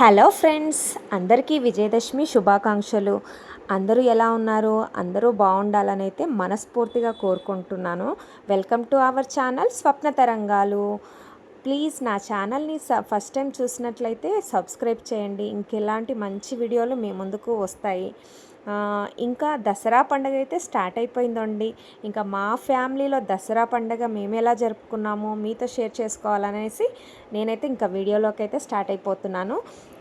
Hello friends అందరికీ విజయదశమి శుభాకాంక్షలు. అందరూ ఎలా ఉన్నారు? అందరూ బాగుండాలని అయితే మనస్ఫూర్తిగా కోరుకుంటున్నాను. Welcome to our channel Swapna Tarangalu. Please నా ఛానల్ని స ఫస్ట్ టైం చూసినట్లయితే సబ్స్క్రైబ్ చేయండి. ఇంకెలాంటి మంచి వీడియోలు మీ ముందుకు వస్తాయి. ఇంకా దసరా పండగ అయితే స్టార్ట్ అయిపోయిందండి. ఇంకా మా ఫ్యామిలీలో దసరా పండగ మేము ఎలా జరుపుకున్నామో మీతో షేర్ చేసుకోవాలనేసి నేనైతే ఇంకా వీడియోలోకి అయితే స్టార్ట్ అయిపోతున్నాను.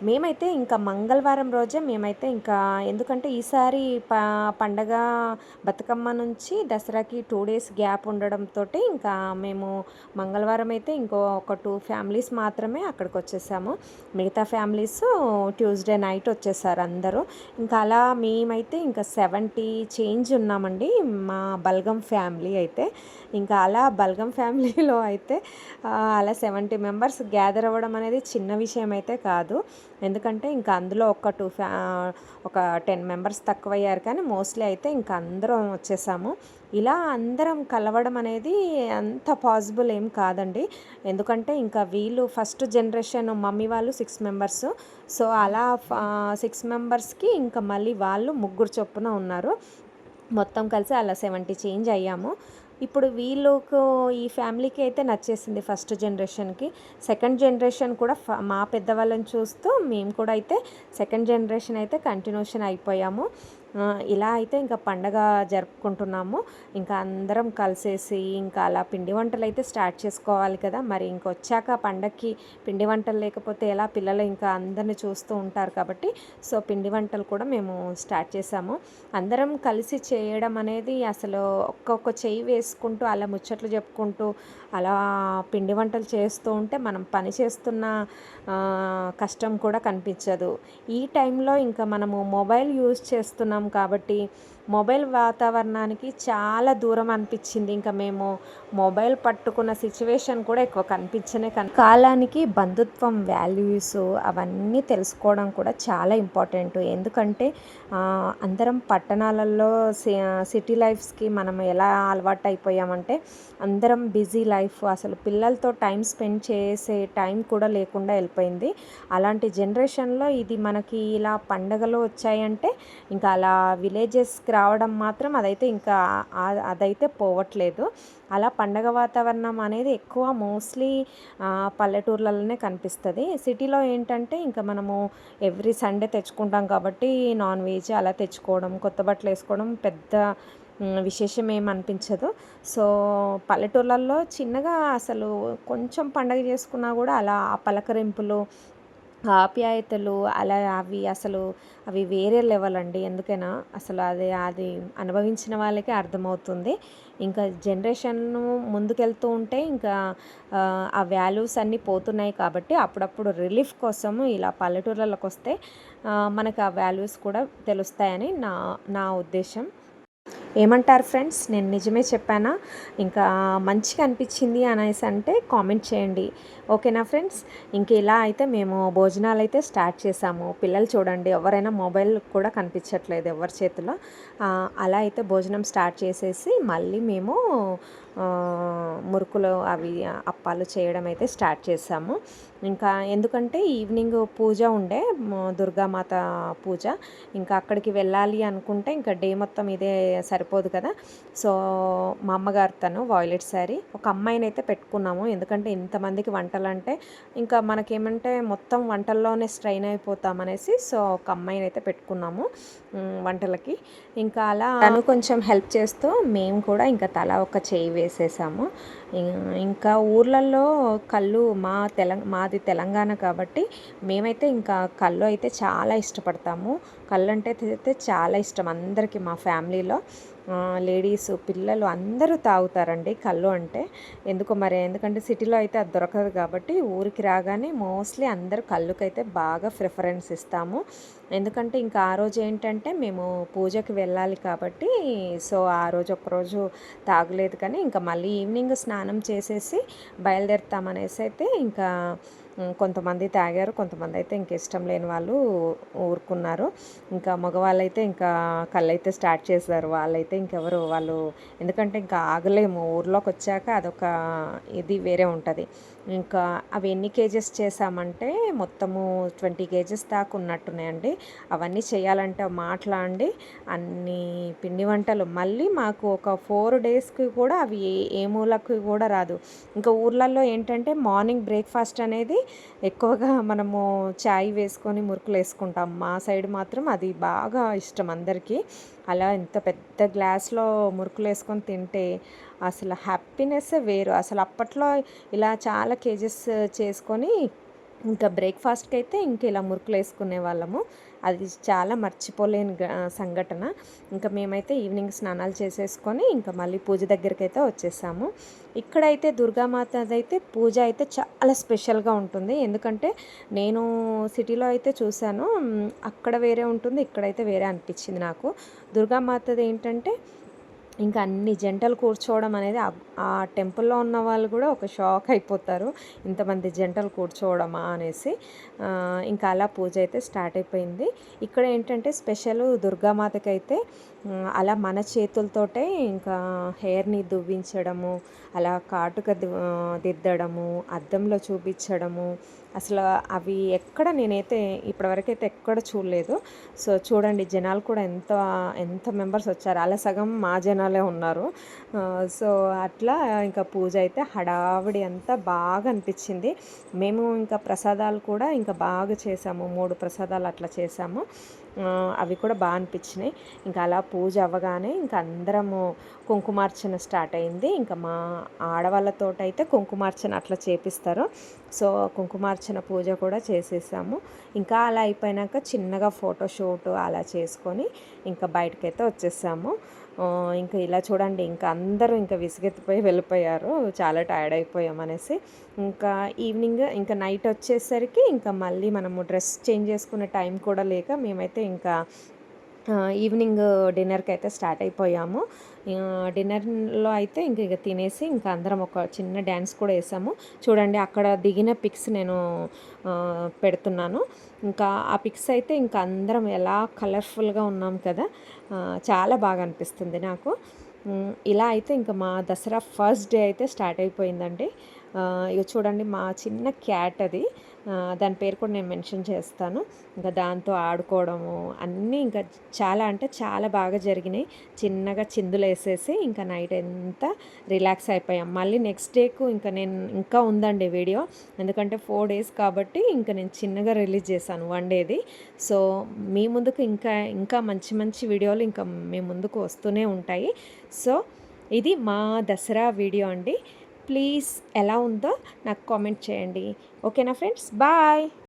మేమైతే ఇంకా మంగళవారం రోజే మేమైతే ఇంకా ఎందుకంటే ఈసారి ప పండగ బతుకమ్మ నుంచి దసరాకి టూ డేస్ గ్యాప్ ఉండడంతో ఇంకా మేము మంగళవారం అయితే ఇంకో ఒక టూ ఫ్యామిలీస్ మాత్రమే అక్కడికి వచ్చేసాము. మిగతా ఫ్యామిలీస్ ట్యూస్డే నైట్ వచ్చేసారు అందరూ. ఇంకా అలా మేమైతే ఇంకా సెవెంటీ చేంజ్ ఉన్నామండి మా బల్గం ఫ్యామిలీ అయితే. ఇంకా అలా బల్గం ఫ్యామిలీలో అయితే అలా సెవెంటీ మెంబర్స్ గ్యాదర్ అవ్వడం అనేది చిన్న విషయం అయితే కాదు. ఎందుకంటే ఇంకా అందులో ఒక టూ ఫ్యా ఒక టెన్ మెంబర్స్ తక్కువయ్యారు కానీ మోస్ట్లీ అయితే ఇంకా అందరం వచ్చేసాము. ఇలా అందరం కలవడం అనేది అంత పాసిబుల్ ఏం కాదండి. ఎందుకంటే ఇంకా వీళ్ళు ఫస్ట్ జనరేషన్ మమ్మీ వాళ్ళు సిక్స్ మెంబర్స్. సో అలా సిక్స్ మెంబర్స్కి ఇంకా మళ్ళీ వాళ్ళు ముగ్గురు చొప్పున ఉన్నారు. మొత్తం కలిసి అలా సెవెంటీ చేంజ్ అయ్యాము. ఇప్పుడు వీళ్ళకు ఈ ఫ్యామిలీకి అయితే నచ్చేసింది ఫస్ట్ జనరేషన్కి. సెకండ్ జనరేషన్ కూడా ఫ- మా పెద్దవాళ్ళని చూస్తూ మేము కూడా అయితే సెకండ్ జనరేషన్ అయితే కంటిన్యూషన్ అయిపోయాము. ఇలా అయితే ఇంకా పండగ జరుపుకుంటున్నాము. ఇంకా అందరం కలిసేసి ఇంకా అలా పిండి వంటలు అయితే స్టార్ట్ చేసుకోవాలి కదా. మరి ఇంకొచ్చాక పండగకి పిండి వంటలు లేకపోతే ఎలా పిల్లలు ఇంకా అందరిని చూస్తూ ఉంటారు కాబట్టి సో పిండి వంటలు కూడా మేము స్టార్ట్ చేసాము అందరం కలిసి చేయడం అనేది అసలు ఒక్కొక్క చెయ్యి వేసుకుంటూ అలా ముచ్చట్లు చెప్పుకుంటూ అలా పిండి వంటలు చేస్తూ ఉంటే మనం పని చేస్తున్న కష్టం కూడా కనిపించదు. ఈ టైంలో ఇంకా మనము మొబైల్ యూజ్ చేస్తున్నాం కాబట్టి మొబైల్ వాతావరణానికి చాలా దూరం అనిపించింది. ఇంకా మేము మొబైల్ పట్టుకున్న సిచ్యువేషన్ కూడా ఎక్కువ కనిపించనే కన్ కాలానికి బంధుత్వం వాల్యూస్ అవన్నీ తెలుసుకోవడం కూడా చాలా ఇంపార్టెంట్. ఎందుకంటే అందరం పట్టణాలలో సిటీ లైఫ్స్కి మనం ఎలా అలవాటు అయిపోయామంటే అందరం బిజీ లైఫ్ అసలు పిల్లలతో టైం స్పెండ్ చేసే టైం కూడా లేకుండా వెళ్ళిపోయింది. అలాంటి జనరేషన్లో ఇది మనకి ఇలా పండగలు వచ్చాయంటే ఇంకా అలా విలేజెస్కి రావడం మాత్రం అదైతే ఇంకా అదైతే పోవట్లేదు. అలా పండగ వాతావరణం అనేది ఎక్కువ మోస్ట్లీ పల్లెటూర్లలోనే కనిపిస్తుంది. సిటీలో ఏంటంటే ఇంకా మనము ఎవ్రీ సండే తెచ్చుకుంటాం కాబట్టి నాన్ వెజ్ అలా తెచ్చుకోవడం కొత్త బట్టలు వేసుకోవడం పెద్ద విశేషం ఏమనిపించదు సో పల్లెటూర్లలో చిన్నగా అసలు కొంచెం పండగ చేసుకున్నా కూడా అలా ఆ పలకరింపులు ఆప్యాయతలు అలా అవి అసలు అవి వేరే లెవెల్ అండి. ఎందుకైనా అసలు అది అది అనుభవించిన వాళ్ళకే అర్థమవుతుంది. ఇంకా జనరేషన్ ముందుకెళ్తూ ఉంటే ఇంకా ఆ, వాల్యూస్ అన్నీ పోతున్నాయి కాబట్టి అప్పుడప్పుడు రిలీఫ్ కోసము ఇలా పల్లెటూర్లలోకి వస్తే మనకు ఆ వాల్యూస్ కూడా తెలుస్తాయని నా నా ఉద్దేశం. ఏమంటారు ఫ్రెండ్స్? నేను నిజమే చెప్పానా? ఇంకా మంచిగా అనిపించింది అనేసి అంటే కామెంట్ చేయండి. ఓకేనా ఫ్రెండ్స్? ఇంక ఇలా అయితే మేము భోజనాలు అయితే స్టార్ట్ చేసాము. పిల్లలు చూడండి ఎవరైనా మొబైల్ కూడా కనిపించట్లేదు ఎవరి చేతిలో. అలా అయితే భోజనం స్టార్ట్ చేసేసి మళ్ళీ మేము మురుకులు అవి అప్పాలు చేయడం అయితే స్టార్ట్ చేసాము. ఇంకా ఎందుకంటే ఈవినింగ్ పూజ ఉండే దుర్గామాత పూజ. ఇంకా అక్కడికి వెళ్ళాలి అనుకుంటే ఇంకా డే మొత్తం ఇదే సరిపోదు కదా. సో మా అమ్మగారు తను వాయిలెట్ శారీ. ఒక అమ్మాయిని అయితే పెట్టుకున్నాము. ఎందుకంటే ఇంతమందికి వంటలు అంటే ఇంకా మనకేమంటే మొత్తం వంటల్లోనే స్ట్రైన్ అయిపోతామనేసి సో ఒక అమ్మాయిని అయితే పెట్టుకున్నాము వంటలకి. ఇంకా అలా తను కొంచెం హెల్ప్ చేస్తూ మేము కూడా ఇంకా తల ఒక చేయి వేసేసాము. ఇంకా ఊర్లలో కళ్ళు మా తెలంగాణ మా మాది తెలంగాణ కాబట్టి మేమైతే ఇంకా కళ్ళు అయితే చాలా ఇష్టపడతాము. కళ్ళు అంటే అయితే చాలా ఇష్టం అందరికీ మా ఫ్యామిలీలో. లేడీస్ పిల్లలు అందరూ తాగుతారండి కళ్ళు అంటే. ఎందుకో మరి? ఎందుకంటే సిటీలో అయితే అది దొరకదు కాబట్టి ఊరికి రాగానే మోస్ట్లీ అందరూ కళ్ళుకైతే బాగా ప్రిఫరెన్స్ ఇస్తాము. ఎందుకంటే ఇంకా ఆ రోజు ఏంటంటే మేము పూజకి వెళ్ళాలి కాబట్టి సో ఆ రోజు ఒక్కరోజు తాగలేదు కానీ ఇంకా మళ్ళీ ఈవినింగ్ స్నానం చేసేసి బయలుదేరుతామనేసి అయితే ఇంకా కొంతమంది తాగారు కొంతమంది అయితే ఇంక ఇష్టం లేని వాళ్ళు ఊరుకున్నారు. ఇంకా మగవాళ్ళు అయితే ఇంకా కళ్ళైతే స్టార్ట్ చేశారు. వాళ్ళైతే ఇంకెవరు వాళ్ళు ఎందుకంటే ఇంకా ఆగలేము. ఊర్లోకి వచ్చాక అదొక ఇది వేరే ఉంటుంది. ఇంకా అవి ఎన్ని కేజెస్ చేసామంటే మొత్తము ట్వంటీ కేజెస్ దాకా ఉన్నట్టున్నాయండి. అవన్నీ చేయాలంటే మాట్లాడి అన్ని పిండి వంటలు మళ్ళీ మాకు ఒక ఫోర్ డేస్కి కూడా అవి ఏ మూలకు మూలకి కూడా రాదు. ఇంకా ఊర్లలో ఏంటంటే మార్నింగ్ బ్రేక్ఫాస్ట్ అనేది ఎక్కువగా మనము చాయ్ వేసుకొని మురుకులు వేసుకుంటాం. మా సైడ్ మాత్రం అది బాగా ఇష్టం అందరికీ. అలా ఎంత పెద్ద గ్లాస్లో మురుకులు వేసుకొని తింటే అసలు హ్యాపీనెస్ వేరు. అసలు అప్పట్లో ఇలా చాలా కేజెస్ చేసుకొని ఇంకా బ్రేక్ఫాస్ట్కి అయితే ఇంక ఇలా మురుకులు వేసుకునే వాళ్ళము. అది చాలా మర్చిపోలేని సంఘటన. ఇంకా మేమైతే ఈవినింగ్ స్నానాలు చేసేసుకొని ఇంకా మళ్ళీ పూజ దగ్గరికి అయితే వచ్చేసాము. ఇక్కడైతే దుర్గామాతది అయితే పూజ అయితే చాలా స్పెషల్గా ఉంటుంది. ఎందుకంటే నేను సిటీలో అయితే చూశాను. అక్కడ వేరే ఉంటుంది ఇక్కడైతే వేరే అనిపించింది నాకు. దుర్గామాతది ఏంటంటే ఇంకా అన్ని జంటలు కూర్చోవడం అనేది ఆ టెంపుల్లో ఉన్న వాళ్ళు కూడా ఒక షాక్ అయిపోతారు. ఇంతమంది జంటలు కూర్చోవడమా అనేసి. ఇంకా అలా పూజ అయితే స్టార్ట్ అయిపోయింది. ఇక్కడ ఏంటంటే స్పెషల్ దుర్గామాతకి అయితే అలా మన చేతులతోటే ఇంకా హెయిర్ని దువ్వించడము అలా కాటుక దిద్దడము అద్దంలో చూపించడము అసలు అవి ఎక్కడ నేనైతే ఇప్పటివరకు అయితే ఎక్కడ చూడలేదు. సో చూడండి జనాలు కూడా ఎంత ఎంత మెంబర్స్ వచ్చారు. అలా సగం మా జనాలే ఉన్నారు. సో అట్లా ఇంకా పూజ అయితే హడావిడి అంతా బాగా అనిపించింది. మేము ఇంకా ప్రసాదాలు కూడా ఇంకా బాగా చేసాము. మూడు ప్రసాదాలు అట్లా చేసాము. అవి కూడా బాగా అనిపించినాయి. ఇంకా అలా పూజ అవ్వగానే ఇంకా అందరము కుంకుమార్చన స్టార్ట్ అయింది. ఇంకా మా ఆడవాళ్ళతో అయితే కుంకుమార్చన అట్లా చేపిస్తారు. సో కుంకుమార్చన పూజ కూడా చేసేసాము. ఇంకా అలా అయిపోయినాక చిన్నగా ఫోటోషూట్ అలా చేసుకొని ఇంకా బయటకైతే వచ్చేసాము. ఇంకా ఇలా చూడండి ఇంకా అందరూ ఇంకా విసిగెత్తిపోయి వెళ్ళిపోయారు. చాలా టైర్డ్ అయిపోయాం అనేసి ఇంకా ఈవినింగ్ ఇంకా నైట్ వచ్చేసరికి ఇంకా మళ్ళీ మనము డ్రెస్ చేంజ్ చేసుకునే టైం కూడా లేక మేమైతే ఇంకా ఈవినింగ్ డిన్నర్కి అయితే స్టార్ట్ అయిపోయాము. డిన్నర్లో అయితే ఇంక ఇక తినేసి ఇంకా అందరం ఒక చిన్న డ్యాన్స్ కూడా వేసాము. చూడండి అక్కడ దిగిన పిక్స్ నేను పెడుతున్నాను. ఇంకా ఆ పిక్స్ అయితే ఇంకా అందరం ఎలా కలర్ఫుల్గా ఉన్నాం కదా చాలా బాగా అనిపిస్తుంది నాకు. ఇలా అయితే ఇంకా మా దసరా ఫస్ట్ డే అయితే స్టార్ట్ అయిపోయిందండి. ఇక చూడండి మా చిన్న క్యాట్ అది. దాని పేరు కూడా నేను మెన్షన్ చేస్తాను. ఇంకా దాంతో ఆడుకోవడము అన్నీ ఇంకా చాలా అంటే చాలా బాగా జరిగినాయి. చిన్నగా చిందులు వేసేసి ఇంకా నైట్ ఎంత రిలాక్స్ అయిపోయాం. మళ్ళీ నెక్స్ట్ డేకు ఇంకా నేను ఇంకా ఉందండి వీడియో. ఎందుకంటే ఫోర్ డేస్ కాబట్టి ఇంకా నేను చిన్నగా రిలీజ్ చేశాను వన్ డేది. సో మీ ముందుకు ఇంకా ఇంకా మంచి మంచి వీడియోలు ఇంకా మీ ముందుకు వస్తూనే ఉంటాయి. సో ఇది మా దసరా వీడియో అండి. ప్లీజ్ ఎలా ఉందో నాకు కామెంట్ చేయండి. ఓకేనా ఫ్రెండ్స్ బాయ్